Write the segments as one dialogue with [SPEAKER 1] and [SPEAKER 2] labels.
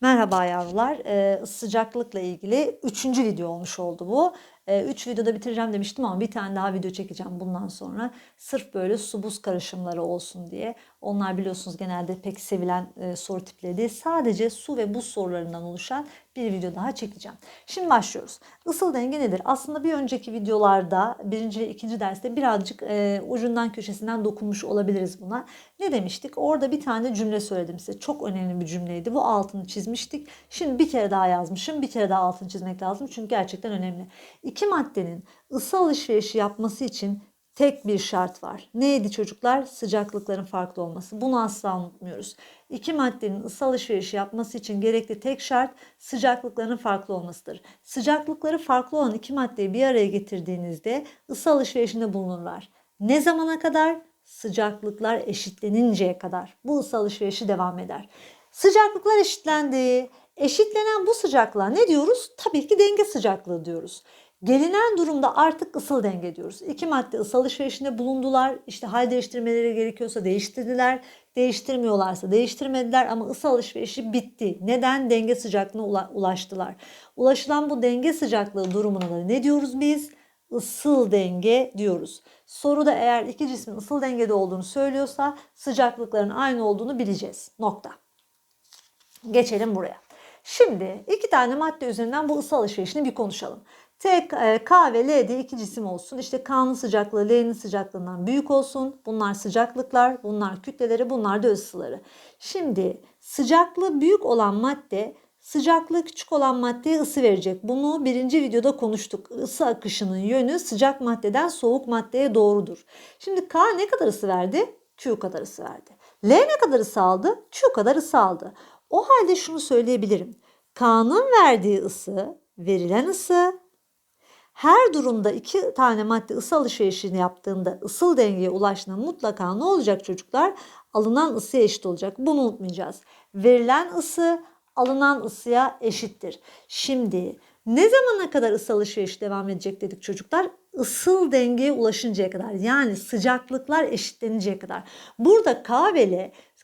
[SPEAKER 1] Merhaba yavrular. Ee, sıcaklıkla ilgili üçüncü video olmuş oldu bu. Ee, üç videoda bitireceğim demiştim ama bir tane daha video çekeceğim bundan sonra. Sırf böyle su buz karışımları olsun diye. Onlar biliyorsunuz genelde pek sevilen e, soru tipleri değil. Sadece su ve buz sorularından oluşan bir video daha çekeceğim. Şimdi başlıyoruz. Isıl denge nedir? Aslında bir önceki videolarda birinci ve ikinci derste birazcık e, ucundan köşesinden dokunmuş olabiliriz buna. Ne demiştik? Orada bir tane cümle söyledim size. Çok önemli bir cümleydi. Bu altını çizmiştik. Şimdi bir kere daha yazmışım. Bir kere daha altını çizmek lazım. Çünkü gerçekten önemli. Maddenin ısı alışverişi yapması için tek bir şart var. Neydi çocuklar? Sıcaklıkların farklı olması. Bunu asla unutmuyoruz. İki maddenin ısı alışverişi yapması için gerekli tek şart sıcaklıklarının farklı olmasıdır. Sıcaklıkları farklı olan iki maddeyi bir araya getirdiğinizde ısı alışverişinde bulunurlar. Ne zamana kadar? Sıcaklıklar eşitleninceye kadar. Bu ısı alışverişi devam eder. Sıcaklıklar eşitlendi. Eşitlenen bu sıcaklığa ne diyoruz? Tabii ki denge sıcaklığı diyoruz. Gelinen durumda artık ısıl denge diyoruz. İki madde ısı alışverişinde bulundular. İşte hal değiştirmeleri gerekiyorsa değiştirdiler. Değiştirmiyorlarsa değiştirmediler ama ısı alışverişi bitti. Neden? Denge sıcaklığına ulaştılar. Ulaşılan bu denge sıcaklığı durumuna da ne diyoruz biz? Isıl denge diyoruz. Soruda eğer iki cismin ısıl dengede olduğunu söylüyorsa sıcaklıkların aynı olduğunu bileceğiz. Nokta. Geçelim buraya. Şimdi iki tane madde üzerinden bu ısı alışverişini bir konuşalım. T, e, K ve L diye iki cisim olsun. İşte K'nın sıcaklığı L'nin sıcaklığından büyük olsun. Bunlar sıcaklıklar, bunlar kütleleri, bunlar da ısıları. Şimdi sıcaklığı büyük olan madde sıcaklığı küçük olan maddeye ısı verecek. Bunu birinci videoda konuştuk. Isı akışının yönü sıcak maddeden soğuk maddeye doğrudur. Şimdi K ne kadar ısı verdi? Q kadar ısı verdi. L ne kadar ısı aldı? Q kadar ısı aldı. O halde şunu söyleyebilirim. K'nın verdiği ısı, verilen ısı her durumda iki tane madde ısı alışverişini yaptığında ısıl dengeye ulaştığında mutlaka ne olacak çocuklar? Alınan ısıya eşit olacak. Bunu unutmayacağız. Verilen ısı alınan ısıya eşittir. Şimdi ne zamana kadar ısı alışverişi devam edecek dedik çocuklar? Isıl dengeye ulaşıncaya kadar yani sıcaklıklar eşitleninceye kadar. Burada K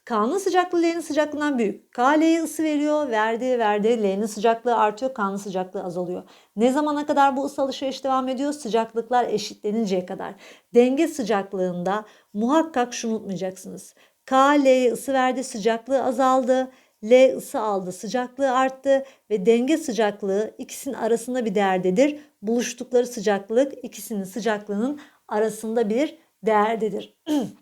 [SPEAKER 1] K'nın sıcaklığı L'nin sıcaklığından büyük. K L'ye ısı veriyor. Verdi verdi. L'nin sıcaklığı artıyor. K'nın sıcaklığı azalıyor. Ne zamana kadar bu ısı alışveriş devam ediyor? Sıcaklıklar eşitleninceye kadar. Denge sıcaklığında muhakkak şunu unutmayacaksınız. K L'ye ısı verdi. Sıcaklığı azaldı. L ısı aldı, sıcaklığı arttı ve denge sıcaklığı ikisinin arasında bir değerdedir. Buluştukları sıcaklık ikisinin sıcaklığının arasında bir değerdedir.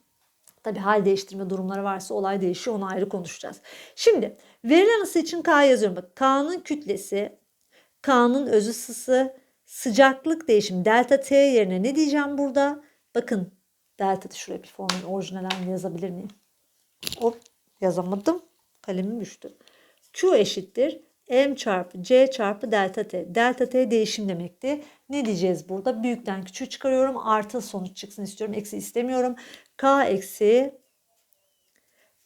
[SPEAKER 1] Tabi hal değiştirme durumları varsa olay değişiyor onu ayrı konuşacağız. Şimdi verilen ısı için K yazıyorum. Bak K'nın kütlesi, K'nın öz ısısı, sıcaklık değişimi delta T yerine ne diyeceğim burada? Bakın delta şuraya bir formun orijinal halini yazabilir miyim? Hop yazamadım. Kalemim düştü. Q eşittir m çarpı c çarpı delta t. Delta t değişim demekti. Ne diyeceğiz burada? Büyükten küçüğü çıkarıyorum. Artı sonuç çıksın istiyorum. Eksi istemiyorum. K eksi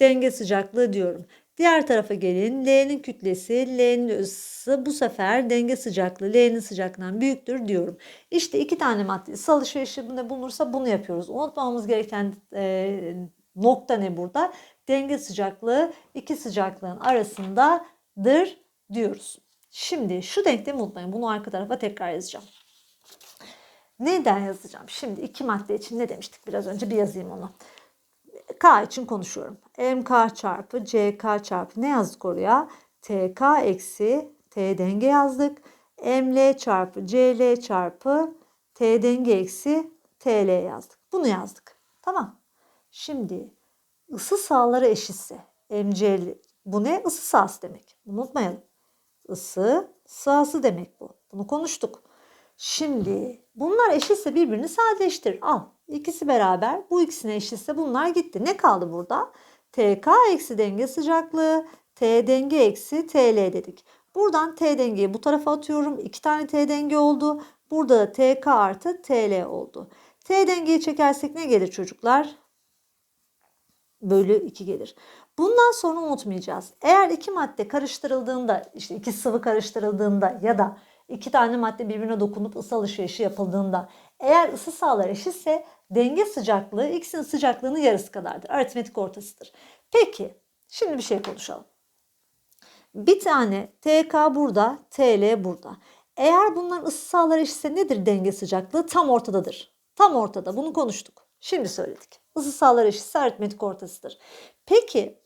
[SPEAKER 1] denge sıcaklığı diyorum. Diğer tarafa gelin. L'nin kütlesi, L'nin ısısı bu sefer denge sıcaklığı L'nin sıcaklığından büyüktür diyorum. İşte iki tane madde alışverişinde bulunursa bunu yapıyoruz. Unutmamamız gereken e, nokta ne burada? Denge sıcaklığı iki sıcaklığın arasındadır diyoruz. Şimdi şu denklemi unutmayın. Bunu arka tarafa tekrar yazacağım. Neden yazacağım? Şimdi iki madde için ne demiştik biraz önce bir yazayım onu. K için konuşuyorum. MK çarpı CK çarpı ne yazdık oraya? TK eksi T denge yazdık. ML çarpı CL çarpı T denge eksi TL yazdık. Bunu yazdık. Tamam. Şimdi ısı sağları eşitse MCL bu ne? Isı sahası demek. Unutmayalım. Isı sahası demek bu. Bunu konuştuk. Şimdi bunlar eşitse birbirini sadeleştir. Al. İkisi beraber. Bu ikisine eşitse bunlar gitti. Ne kaldı burada? TK eksi denge sıcaklığı. T denge eksi TL dedik. Buradan T dengeyi bu tarafa atıyorum. İki tane T denge oldu. Burada da TK artı TL oldu. T dengeyi çekersek ne gelir çocuklar? Bölü 2 gelir. Bundan sonra unutmayacağız. Eğer iki madde karıştırıldığında, işte iki sıvı karıştırıldığında ya da iki tane madde birbirine dokunup ısı alışverişi yapıldığında eğer ısı sağlar eşitse denge sıcaklığı ikisinin sıcaklığının yarısı kadardır. Aritmetik ortasıdır. Peki şimdi bir şey konuşalım. Bir tane TK burada, TL burada. Eğer bunların ısı sahaları eşitse nedir denge sıcaklığı? Tam ortadadır. Tam ortada. Bunu konuştuk. Şimdi söyledik. Isı sahaları eşitse aritmetik ortasıdır. Peki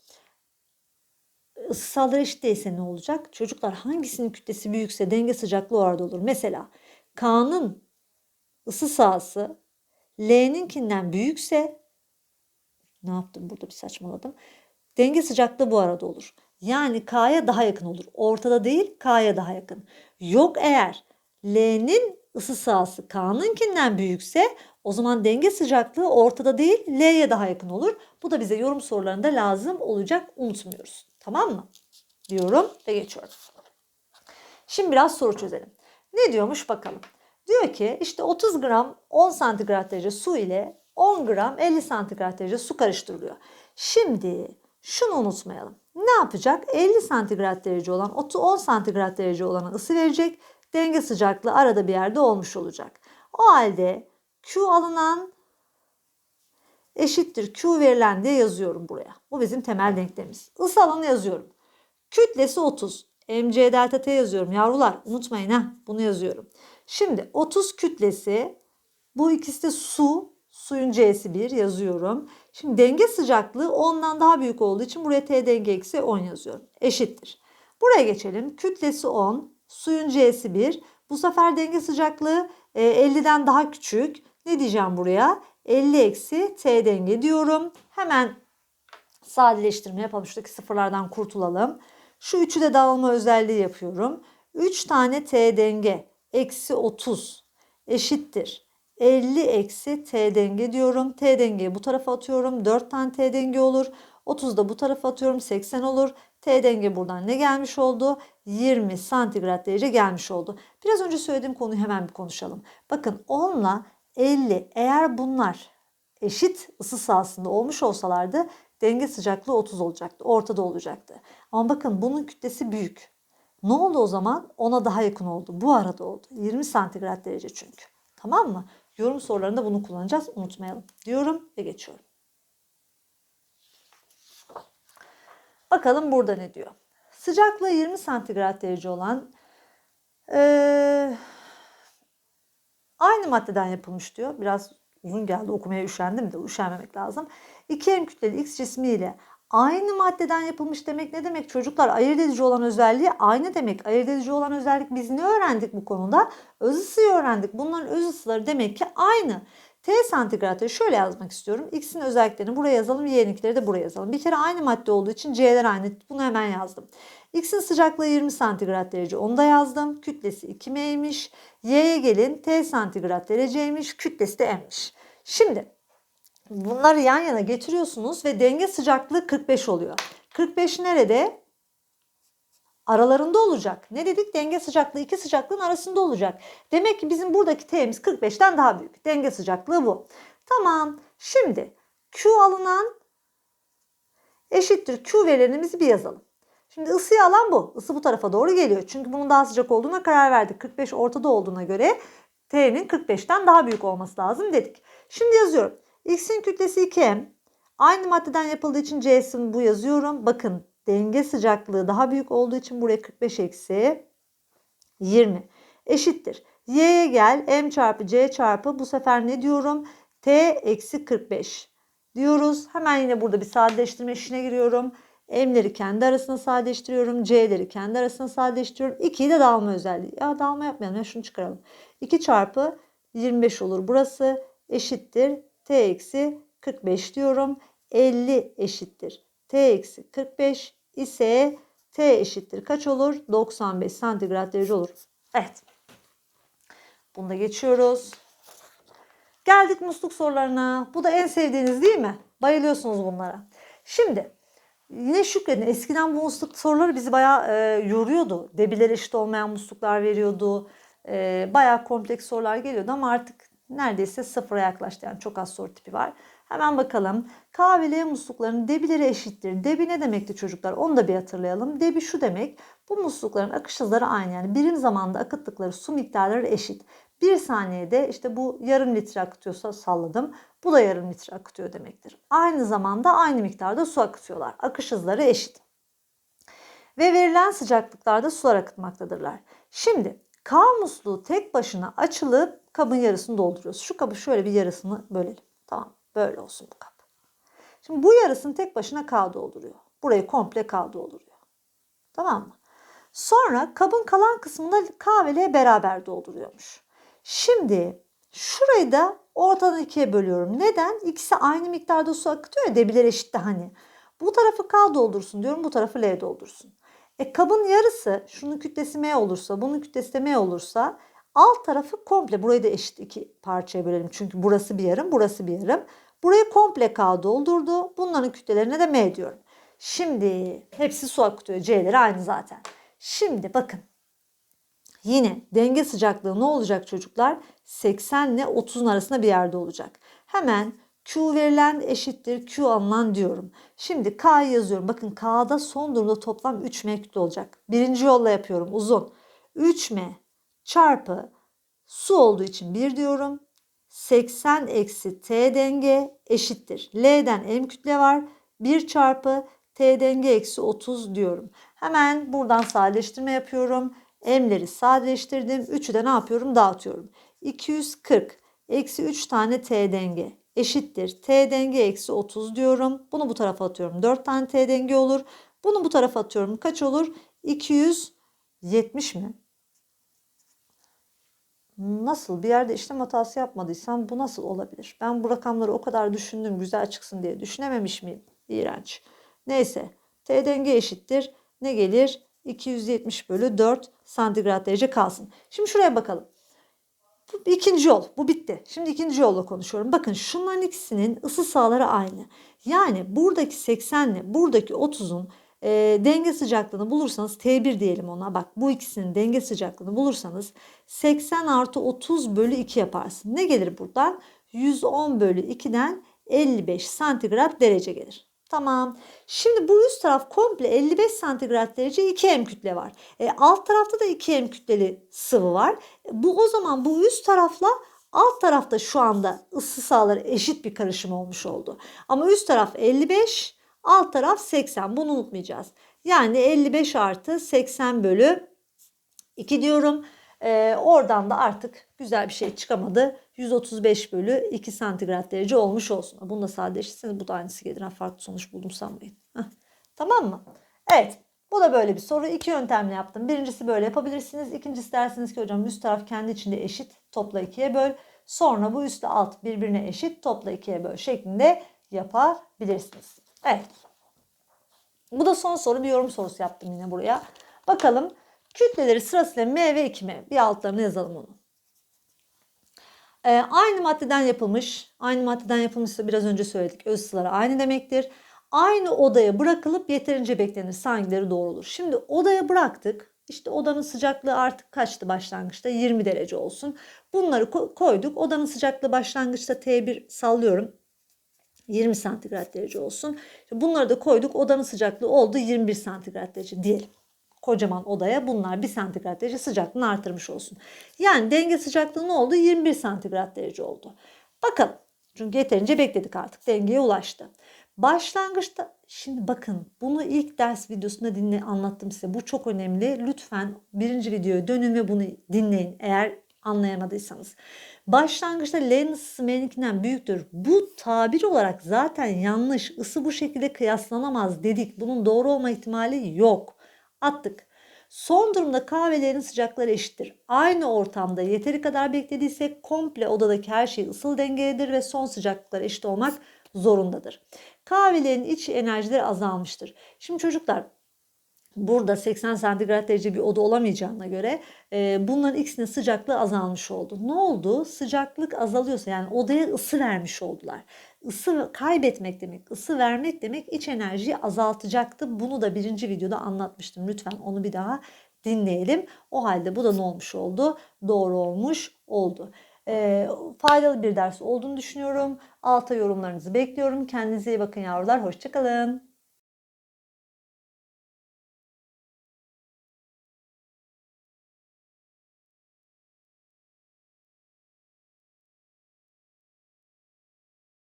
[SPEAKER 1] ısı sahaları eşit değilse ne olacak? Çocuklar hangisinin kütlesi büyükse denge sıcaklığı orada olur. Mesela K'nın ısı sahası L'ninkinden büyükse ne yaptım burada bir saçmaladım. Denge sıcaklığı bu arada olur. Yani K'ya daha yakın olur. Ortada değil K'ya daha yakın. Yok eğer L'nin ısı sahası K'nınkinden büyükse o zaman denge sıcaklığı ortada değil L'ye daha yakın olur. Bu da bize yorum sorularında lazım olacak unutmuyoruz. Tamam mı? Diyorum ve geçiyorum. Şimdi biraz soru çözelim. Ne diyormuş bakalım. Diyor ki işte 30 gram 10 santigrat derece su ile 10 gram 50 santigrat derece su karıştırılıyor. Şimdi şunu unutmayalım. Ne yapacak? 50 santigrat derece olan 10 santigrat derece olana ısı verecek. Denge sıcaklığı arada bir yerde olmuş olacak. O halde Q alınan eşittir Q verilen diye yazıyorum buraya. Bu bizim temel denklemimiz. Isı alanı yazıyorum. Kütlesi 30. mc delta t yazıyorum yavrular. Unutmayın ha bunu yazıyorum. Şimdi 30 kütlesi bu ikisi de su. Suyun c'si 1 yazıyorum. Şimdi denge sıcaklığı 10'dan daha büyük olduğu için buraya t denge eksi 10 yazıyorum. Eşittir. Buraya geçelim. Kütlesi 10. Suyun c'si 1. Bu sefer denge sıcaklığı 50'den daha küçük. Ne diyeceğim buraya? 50 eksi t denge diyorum. Hemen sadeleştirme yapalım. Şuradaki sıfırlardan kurtulalım. Şu üçü de dağılma özelliği yapıyorum. 3 tane t denge eksi 30 eşittir. 50 eksi t denge diyorum. T dengeyi bu tarafa atıyorum. 4 tane t denge olur. 30 da bu tarafa atıyorum. 80 olur. T denge buradan ne gelmiş oldu? 20 santigrat derece gelmiş oldu. Biraz önce söylediğim konuyu hemen bir konuşalım. Bakın 10 ile 50 eğer bunlar eşit ısı sahasında olmuş olsalardı denge sıcaklığı 30 olacaktı. Ortada olacaktı. Ama bakın bunun kütlesi büyük. Ne oldu o zaman? Ona daha yakın oldu. Bu arada oldu. 20 santigrat derece çünkü. Tamam mı? Yorum sorularında bunu kullanacağız. Unutmayalım. Diyorum ve geçiyorum. Bakalım burada ne diyor. Sıcaklığı 20 santigrat derece olan ee, aynı maddeden yapılmış diyor. Biraz uzun geldi okumaya üşendim de üşenmemek lazım. İki M kütleli X cismiyle aynı maddeden yapılmış demek ne demek? Çocuklar ayırt edici olan özelliği aynı demek. Ayırt edici olan özellik biz ne öğrendik bu konuda? Öz ısıyı öğrendik. Bunların öz ısıları demek ki aynı. T santigratı şöyle yazmak istiyorum. X'in özelliklerini buraya yazalım. Y'ninkileri de buraya yazalım. Bir kere aynı madde olduğu için C'ler aynı. Bunu hemen yazdım. X'in sıcaklığı 20 santigrat derece. Onu da yazdım. Kütlesi 2M'ymiş. Y'ye gelin. T santigrat dereceymiş. Kütlesi de M'miş. Şimdi bunları yan yana getiriyorsunuz ve denge sıcaklığı 45 oluyor. 45 nerede? Aralarında olacak. Ne dedik? Denge sıcaklığı iki sıcaklığın arasında olacak. Demek ki bizim buradaki T'miz 45'ten daha büyük. Denge sıcaklığı bu. Tamam. Şimdi Q alınan eşittir Q verilenimizi bir yazalım. Şimdi ısıyı alan bu. Isı bu tarafa doğru geliyor. Çünkü bunun daha sıcak olduğuna karar verdik. 45 ortada olduğuna göre T'nin 45'ten daha büyük olması lazım dedik. Şimdi yazıyorum. X'in kütlesi 2M. Aynı maddeden yapıldığı için C'sini bu yazıyorum. Bakın denge sıcaklığı daha büyük olduğu için buraya 45 eksi 20 eşittir. Y'ye gel M çarpı C çarpı bu sefer ne diyorum? T eksi 45 diyoruz. Hemen yine burada bir sadeleştirme işine giriyorum. M'leri kendi arasında sadeleştiriyorum. C'leri kendi arasında sadeleştiriyorum. 2'yi de dağılma özelliği. Ya dağılma yapmayalım ya şunu çıkaralım. 2 çarpı 25 olur burası. Eşittir. T eksi 45 diyorum. 50 eşittir. T eksi 45 ise T eşittir kaç olur? 95 santigrat derece olur. Evet. Bunu da geçiyoruz. Geldik musluk sorularına. Bu da en sevdiğiniz değil mi? Bayılıyorsunuz bunlara. Şimdi yine şükredin eskiden bu musluk soruları bizi bayağı e, yoruyordu. Debiler eşit olmayan musluklar veriyordu. E, bayağı kompleks sorular geliyordu ama artık neredeyse sıfıra yaklaştı. Yani çok az soru tipi var. Hemen bakalım. K ve L musluklarının debileri eşittir. Debi ne demekti çocuklar? Onu da bir hatırlayalım. Debi şu demek. Bu muslukların akış hızları aynı. Yani birim zamanda akıttıkları su miktarları eşit. Bir saniyede işte bu yarım litre akıtıyorsa salladım. Bu da yarım litre akıtıyor demektir. Aynı zamanda aynı miktarda su akıtıyorlar. Akış hızları eşit. ve verilen sıcaklıklarda sular akıtmaktadırlar. Şimdi K musluğu tek başına açılıp kabın yarısını dolduruyoruz. Şu kabı şöyle bir yarısını bölelim. Tamam böyle olsun bu kap. Şimdi bu yarısını tek başına K dolduruyor. Burayı komple K dolduruyor. Tamam mı? Sonra kabın kalan kısmını K beraber dolduruyormuş. Şimdi şurayı da ortadan ikiye bölüyorum. Neden? İkisi aynı miktarda su akıtıyor ya debiler eşit de hani. Bu tarafı K doldursun diyorum, bu tarafı L doldursun. E kabın yarısı, şunun kütlesi M olursa, bunun kütlesi de M olursa alt tarafı komple, burayı da eşit iki parçaya bölelim. Çünkü burası bir yarım, burası bir yarım. Burayı komple K doldurdu. Bunların kütlelerine de M diyorum. Şimdi hepsi su akıtıyor. C'leri aynı zaten. Şimdi bakın. Yine denge sıcaklığı ne olacak çocuklar? 80 ile 30'un arasında bir yerde olacak. Hemen Q verilen eşittir Q alınan diyorum. Şimdi K yazıyorum. Bakın K'da son durumda toplam 3M kütle olacak. Birinci yolla yapıyorum uzun. 3M çarpı su olduğu için 1 diyorum. 80 eksi T denge eşittir. L'den M kütle var. 1 çarpı T denge eksi 30 diyorum. Hemen buradan sadeleştirme yapıyorum. M'leri sadeleştirdim. 3'ü de ne yapıyorum? Dağıtıyorum. 240 eksi 3 tane T denge eşittir. T denge eksi 30 diyorum. Bunu bu tarafa atıyorum. 4 tane T denge olur. Bunu bu tarafa atıyorum. Kaç olur? 270 mi? Nasıl bir yerde işlem hatası yapmadıysam bu nasıl olabilir? Ben bu rakamları o kadar düşündüm güzel çıksın diye düşünememiş miyim? İğrenç. Neyse T denge eşittir. Ne gelir? 270 bölü 4 santigrat derece kalsın. Şimdi şuraya bakalım. Bu ikinci yol. Bu bitti. Şimdi ikinci yolla konuşuyorum. Bakın şunların ikisinin ısı sahaları aynı. Yani buradaki 80 ile buradaki 30'un e, denge sıcaklığını bulursanız T1 diyelim ona. Bak bu ikisinin denge sıcaklığını bulursanız 80 artı 30 bölü 2 yaparsın. Ne gelir buradan? 110 bölü 2'den 55 santigrat derece gelir. Tamam. Şimdi bu üst taraf komple 55 santigrat derece 2M kütle var. E, alt tarafta da 2M kütleli sıvı var. E, bu o zaman bu üst tarafla alt tarafta şu anda ısı sahaları eşit bir karışım olmuş oldu. Ama üst taraf 55, alt taraf 80. Bunu unutmayacağız. Yani 55 artı 80 bölü 2 diyorum. Ee, oradan da artık güzel bir şey çıkamadı. 135 bölü 2 santigrat derece olmuş olsun. Bunu da sadeleştirseniz bu da aynısı gelir. Ha, farklı sonuç buldum sanmayın. Tamam mı? Evet. Bu da böyle bir soru. İki yöntemle yaptım. Birincisi böyle yapabilirsiniz. İkincisi dersiniz ki hocam üst taraf kendi içinde eşit. Topla ikiye böl. Sonra bu üstte alt birbirine eşit. Topla ikiye böl şeklinde yapabilirsiniz. Evet. Bu da son soru. Bir yorum sorusu yaptım yine buraya. Bakalım Kütleleri sırasıyla M ve 2M. Bir altlarına yazalım onu. Ee, aynı maddeden yapılmış, aynı maddeden yapılmışsa biraz önce söyledik. Öz ısıları aynı demektir. Aynı odaya bırakılıp yeterince beklenirse hangileri doğru olur? Şimdi odaya bıraktık. İşte odanın sıcaklığı artık kaçtı başlangıçta? 20 derece olsun. Bunları koyduk. Odanın sıcaklığı başlangıçta T1 sallıyorum. 20 santigrat derece olsun. Bunları da koyduk. Odanın sıcaklığı oldu 21 santigrat derece diyelim kocaman odaya bunlar 1 santigrat derece sıcaklığını artırmış olsun. Yani denge sıcaklığı ne oldu? 21 santigrat derece oldu. Bakalım. Çünkü yeterince bekledik artık. Dengeye ulaştı. Başlangıçta şimdi bakın bunu ilk ders videosunda dinle anlattım size. Bu çok önemli. Lütfen birinci videoya dönün ve bunu dinleyin eğer anlayamadıysanız. Başlangıçta ısısı M'ninkinden büyüktür. Bu tabir olarak zaten yanlış. Isı bu şekilde kıyaslanamaz dedik. Bunun doğru olma ihtimali yok attık. Son durumda kahvelerin sıcakları eşittir. Aynı ortamda yeteri kadar beklediysek komple odadaki her şey ısıl dengededir ve son sıcaklıklar eşit olmak zorundadır. Kahvelerin iç enerjileri azalmıştır. Şimdi çocuklar burada 80 santigrat derece bir oda olamayacağına göre e, bunların ikisinin sıcaklığı azalmış oldu. Ne oldu? Sıcaklık azalıyorsa yani odaya ısı vermiş oldular. Isı kaybetmek demek, ısı vermek demek iç enerjiyi azaltacaktı. Bunu da birinci videoda anlatmıştım. Lütfen onu bir daha dinleyelim. O halde bu da ne olmuş oldu? Doğru olmuş oldu. E, faydalı bir ders olduğunu düşünüyorum. Alta yorumlarınızı bekliyorum. Kendinize iyi bakın yavrular. Hoşçakalın.